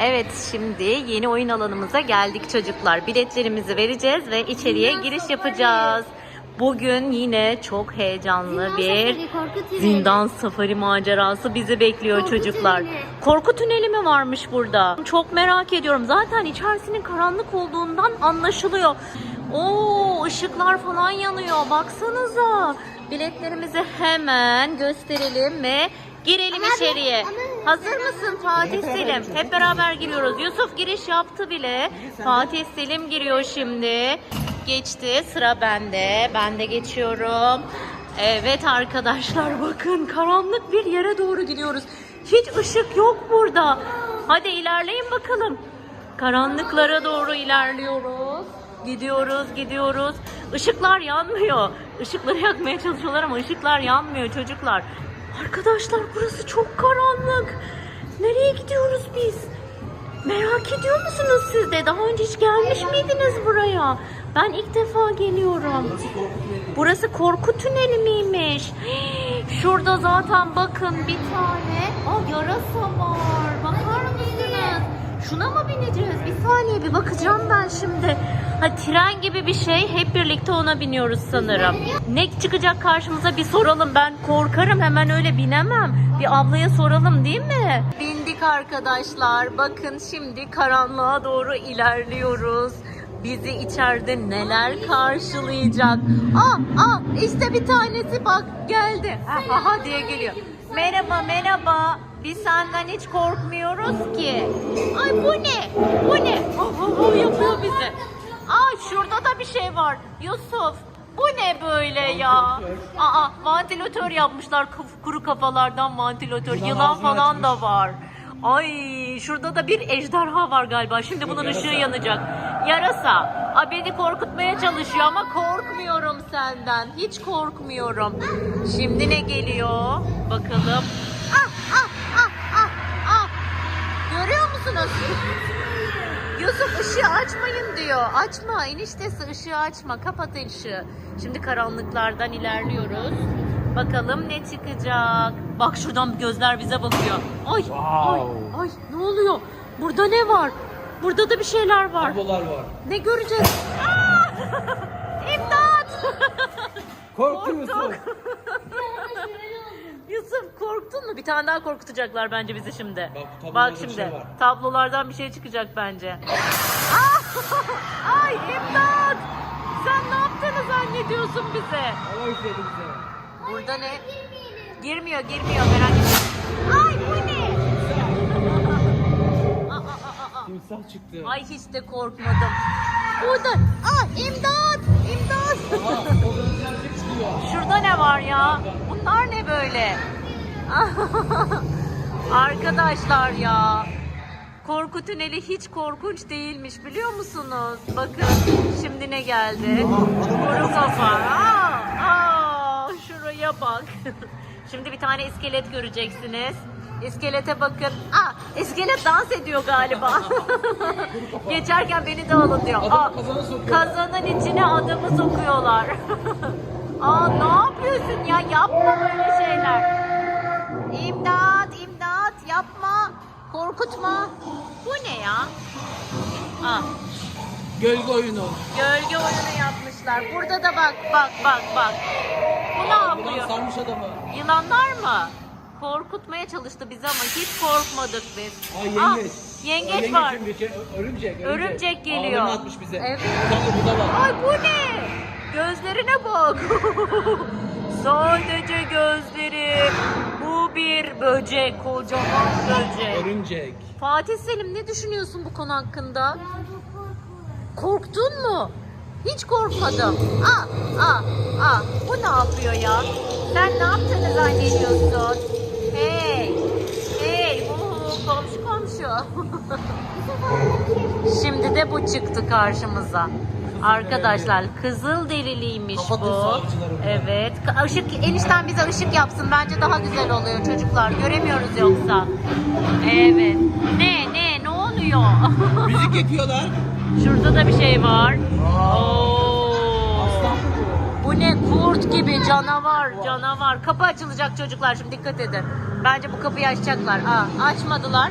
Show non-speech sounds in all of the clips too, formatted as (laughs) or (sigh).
Evet şimdi yeni oyun alanımıza geldik çocuklar. Biletlerimizi vereceğiz ve içeriye giriş yapacağız. Bugün yine çok heyecanlı Zindan bir safari, korku tüneli. zindan safari macerası bizi bekliyor Korku çocuklar. tüneli. Korku tüneli mi varmış burada? Çok merak ediyorum. Zaten içerisinin karanlık olduğundan anlaşılıyor. Oo ışıklar falan yanıyor. Baksanıza. Biletlerimizi hemen gösterelim ve girelim içeriye. ama- Hazır mısın Fatih Selim? Hep beraber giriyoruz. Yusuf giriş yaptı bile. Fatih Selim giriyor şimdi. Geçti. Sıra bende. Ben de geçiyorum. Evet arkadaşlar bakın karanlık bir yere doğru gidiyoruz. Hiç ışık yok burada. Hadi ilerleyin bakalım. Karanlıklara doğru ilerliyoruz. Gidiyoruz, gidiyoruz. Işıklar yanmıyor. Işıkları yakmaya çalışıyorlar ama ışıklar yanmıyor çocuklar. Arkadaşlar burası çok karanlık. Nereye gidiyoruz biz? Merak ediyor musunuz siz de? Daha önce hiç gelmiş miydiniz buraya? Ben ilk defa geliyorum. Burası korku tüneli miymiş? (gasps) Şurada zaten bakın bir tane. Aa yarasa var. Şuna mı bineceğiz? Bir saniye bir bakacağım ben şimdi. Ha tren gibi bir şey. Hep birlikte ona biniyoruz sanırım. Ne çıkacak karşımıza bir soralım. Ben korkarım hemen öyle binemem. Bir ablaya soralım değil mi? Bindik arkadaşlar. Bakın şimdi karanlığa doğru ilerliyoruz. Bizi içeride neler karşılayacak? Aa, aa işte bir tanesi bak geldi. Ha, diye geliyor. Merhaba merhaba. Biz senden hiç korkmuyoruz ki. Ay bu ne? Bu ne? Oh, oh, oh yapıyor bizi. Aa şurada da bir şey var. Yusuf bu ne böyle ya? Aa vantilatör yapmışlar kuru kafalardan vantilatör. Yılan falan da var. Ay şurada da bir ejderha var galiba. Şimdi bunun ışığı yanacak. Yarasa. Aa, beni korkutmaya çalışıyor ama korkmuyorum senden. Hiç korkmuyorum. Şimdi ne geliyor? Bakalım. Ah ah ah ah ah. Görüyor musunuz? Yusuf ışığı açmayın diyor. Açma eniştesi ışığı açma. Kapat ışığı. Şimdi karanlıklardan ilerliyoruz. Bakalım ne çıkacak. Bak şuradan gözler bize bakıyor. Ay ay ay ne oluyor? Burada ne var? Burada da bir şeyler var. Tablolar var. Ne göreceğiz? Aa! (laughs) Musun? Korktuk. (laughs) Yusuf korktun mu? Bir tane daha korkutacaklar bence bizi şimdi. Bak, Bak bir şimdi. şey var. Tablolardan bir şey çıkacak bence. Aa! (laughs) Ay imdat! Sen ne yaptığını zannediyorsun bize? Hava üfledi bize. Burada ne? Girmiyor, girmiyor merak etme. Ay bu ne? (laughs) Aa, aa, aa, aa. Timsah çıktı. Ay hiç de korkmadım. Burada. Aa imdat! İmdat! Aa, Şurada ne var ya? Bunlar ne böyle? (laughs) Arkadaşlar ya. Korku tüneli hiç korkunç değilmiş biliyor musunuz? Bakın şimdi ne geldi? Kuru kafa. Aa, aa, şuraya bak. (laughs) Şimdi bir tane iskelet göreceksiniz. İskelete bakın. Aa, iskelet dans ediyor galiba. (laughs) Geçerken beni de alın diyor. Aa, kazanın içine adamı sokuyorlar. Aa ne yapıyorsun ya? Yapma böyle şeyler. İmdat, imdat yapma. Korkutma. Bu ne ya? Aa, Gölge oyunu. gölge oyunu yapmışlar. Burada da bak, bak, bak, bak. Bu ne yapıyor? sarmış adamı. Yılanlar mı? Korkutmaya çalıştı bizi ama hiç korkmadık biz. Aa yengeç. Aa, yengeç, yengeç, var. Örümcek, örümcek, Örümcek geliyor. Ağlarını atmış bize. Evet. Ay bu ne? Gözlerine bak. (laughs) Sadece gözleri. Bu bir böcek, kocaman böcek. Örümcek. Fatih Selim ne düşünüyorsun bu konu hakkında? Korktun mu? Hiç korkmadım. Aa, aa, aa. Bu ne yapıyor ya? Sen ne yaptığını zannediyorsun? Hey, hey, uhu, komşu komşu. (laughs) Şimdi de bu çıktı karşımıza. Arkadaşlar kızıl deriliymiş Kapatın bu. Evet. Işık enişten bize ışık yapsın. Bence daha güzel oluyor çocuklar. Göremiyoruz yoksa. Evet. Ne ne ne oluyor? (laughs) Müzik yapıyorlar. Şurada da bir şey var. Oo. Bu. Ne kurt gibi canavar canavar. Kapı açılacak çocuklar şimdi dikkat edin. Bence bu kapıyı açacaklar. Aa, açmadılar.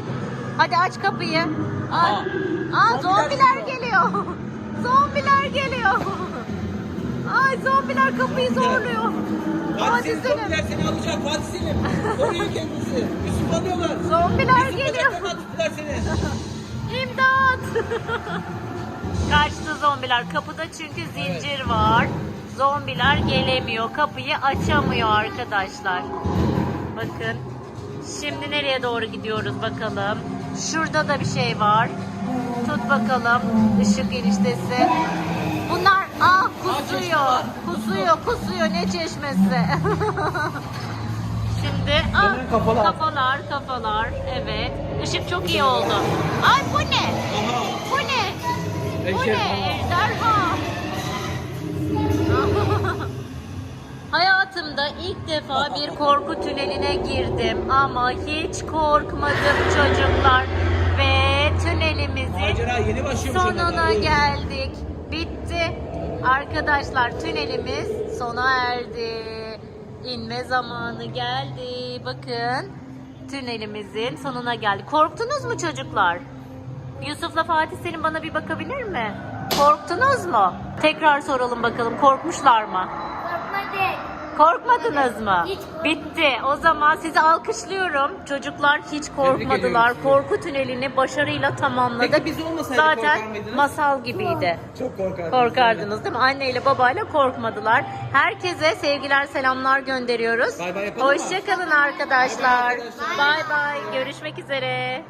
Hadi aç kapıyı. Aa, Aa, zombiler geliyor. Geliyor. Ay zombiler kapıyı zorluyor. Fatih Selim zombiler seni alacak Fatih Selim. Koruyor kendinizi. Yusuf alıyorlar. Zombiler Yusuf geliyor. tuttular seni. (laughs) İmdat! (laughs) Kaçtı zombiler. Kapıda çünkü zincir var. Zombiler gelemiyor. Kapıyı açamıyor arkadaşlar. Bakın. Şimdi nereye doğru gidiyoruz bakalım. Şurada da bir şey var. Tut bakalım. Işık eniştesi. Bunlar ah kusuyor. Kusuyor, kusuyor. Ne çeşmesi. (laughs) Şimdi ah, kafalar. kafalar, kafalar. Evet. Işık çok iyi oldu. Ay bu ne? Bu ne? Bu ne? Ejderha. (laughs) Hayatımda ilk defa bir korku tüneline girdim ama hiç korkmadım çocuklar ve tünelimizin Macera yeni başlıyormuş. sonuna geldik. Arkadaşlar tünelimiz sona erdi. İnme zamanı geldi. Bakın tünelimizin sonuna geldik. Korktunuz mu çocuklar? Yusuf'la Fatih Selim bana bir bakabilir mi? Korktunuz mu? Tekrar soralım bakalım. Korkmuşlar mı? Korkmadık. Korkmadınız mı? Hiç Bitti. O zaman sizi alkışlıyorum. Çocuklar hiç korkmadılar. Korku tünelini başarıyla tamamladık. Peki biz olmasaydık korkar Zaten mıydınız? masal gibiydi. Çok korkardınız. Korkardınız değil mi? Anneyle babayla korkmadılar. Herkese sevgiler selamlar gönderiyoruz. Bay bay yapalım mı? Hoşçakalın arkadaşlar. Bay bay arkadaşlar. Bay bay. Görüşmek üzere.